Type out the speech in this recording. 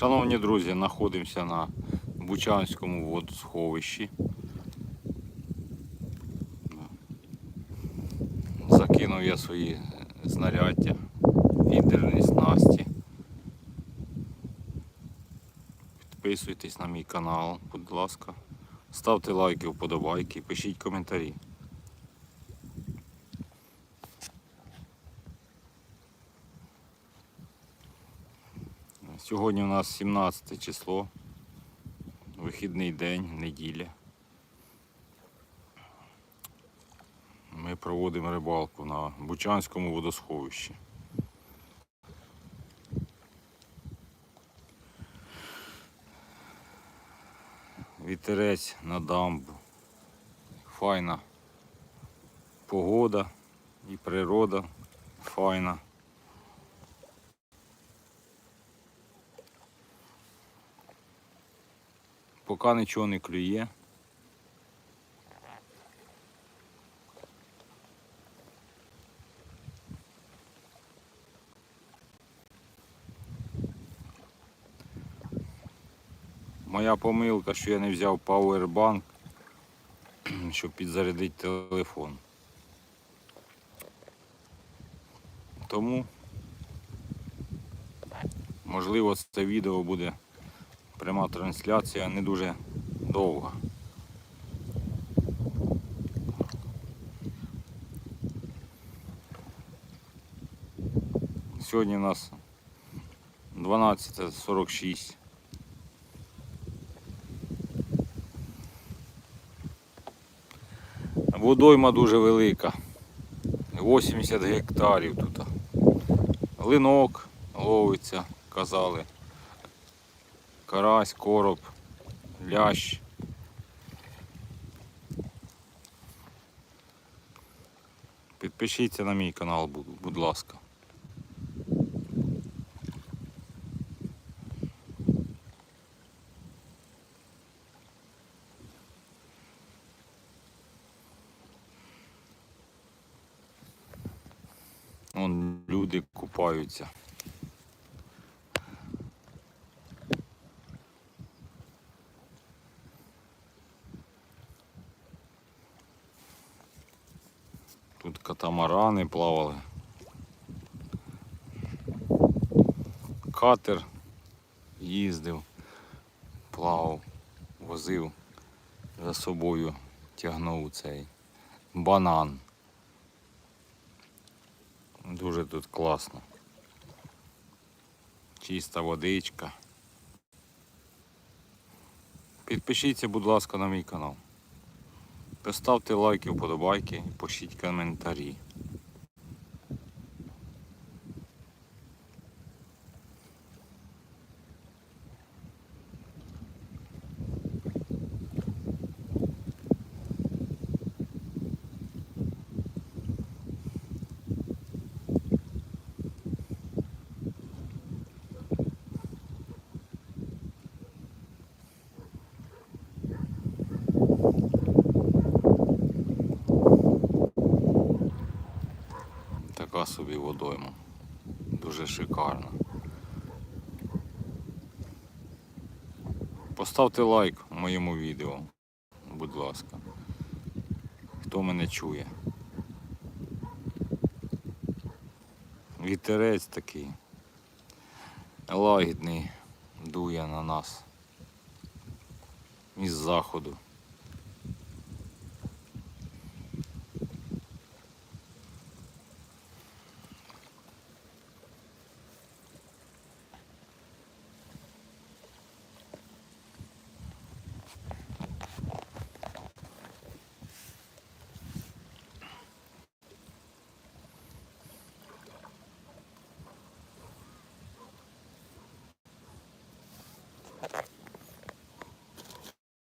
Шановні друзі, знаходимося на Бучанському водосховищі. Закинув я свої знаряддя, фідерні снасті. Підписуйтесь на мій канал, будь ласка. Ставте лайки, вподобайки, пишіть коментарі. Сьогодні у нас 17 число, вихідний день, неділя. Ми проводимо рибалку на Бучанському водосховищі. Вітерець на дамбу. Файна погода і природа файна. Поки нічого не клює. Моя помилка, що я не взяв пауербанк, щоб підзарядити телефон. Тому, можливо, це відео буде пряма трансляція не дуже довга. Сьогодні у нас 12.46. Водойма дуже велика. 80 гектарів тут. Линок ловиться, казали. Карась, короб, лящ. Підпишіться на мій канал, будь- ласка. Вон люди купаються. Тут катамарани плавали. Катер їздив, плавав, возив за собою, тягнув цей банан. Дуже тут класно. Чиста водичка. Підпишіться, будь ласка, на мій канал. Поставте лайки, вподобайки і пишіть коментарі. Водойма. Дуже шикарна. Поставте лайк моєму відео, будь ласка. Хто мене чує. Вітерець такий. Лагідний дує на нас. Із заходу.